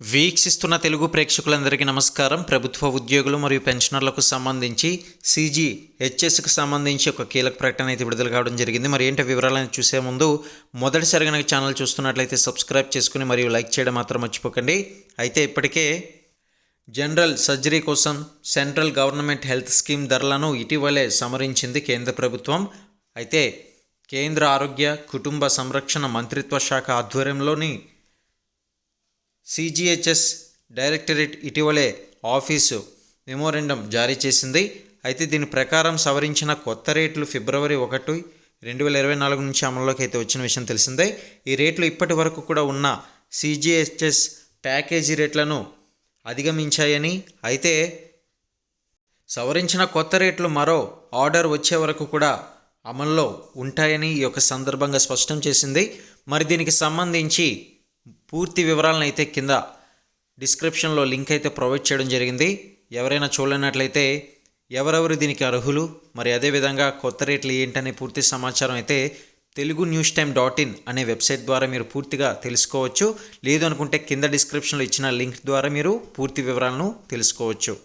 వీక్షిస్తున్న తెలుగు ప్రేక్షకులందరికీ నమస్కారం. ప్రభుత్వ ఉద్యోగులు మరియు పెన్షనర్లకు సంబంధించి సీజీ హెచ్ఎస్కి సంబంధించి ఒక కీలక ప్రకటన అయితే విడుదల కావడం జరిగింది. మరి ఏంటి వివరాలను చూసే ముందు మొదటిసారి కనుక ఛానల్ చూస్తున్నట్లయితే సబ్స్క్రైబ్ చేసుకుని మరియు లైక్ చేయడం మాత్రం మర్చిపోకండి. అయితే ఇప్పటికే జనరల్ సర్జరీ కోసం సెంట్రల్ గవర్నమెంట్ హెల్త్ స్కీమ్ ధరలను ఇటీవలే సమరించింది కేంద్ర ప్రభుత్వం. అయితే కేంద్ర ఆరోగ్య కుటుంబ సంరక్షణ మంత్రిత్వ శాఖ ఆధ్వర్యంలోని సిజిహెచ్ఎస్ డైరెక్టరేట్ ఇటీవలే ఆఫీసు మెమోరెండం జారీ చేసింది. అయితే దీని ప్రకారం సవరించిన కొత్త రేట్లు ఫిబ్రవరి ఒకటి రెండు వేల ఇరవై నాలుగు నుంచి అమల్లోకి అయితే వచ్చిన విషయం తెలిసిందే. ఈ రేట్లు ఇప్పటి వరకు కూడా ఉన్న సిజిహెచ్ఎస్ ప్యాకేజీ రేట్లను అధిగమించాయని అయితే సవరించిన కొత్త రేట్లు మరో ఆర్డర్ వచ్చే వరకు కూడా అమల్లో ఉంటాయని ఈ యొక్క సందర్భంగా స్పష్టం చేసింది. మరి దీనికి సంబంధించి పూర్తి వివరాలను అయితే కింద డిస్క్రిప్షన్లో లింక్ అయితే ప్రొవైడ్ చేయడం జరిగింది. ఎవరైనా చూడలేనట్లయితే ఎవరెవరు దీనికి అర్హులు మరి అదేవిధంగా కొత్త రేట్లు ఏంటనే పూర్తి సమాచారం అయితే Telugu news time dot in అనే వెబ్సైట్ ద్వారా మీరు పూర్తిగా తెలుసుకోవచ్చు. లేదు అనుకుంటే కింద డిస్క్రిప్షన్లో ఇచ్చిన లింక్ ద్వారా మీరు పూర్తి వివరాలను తెలుసుకోవచ్చు.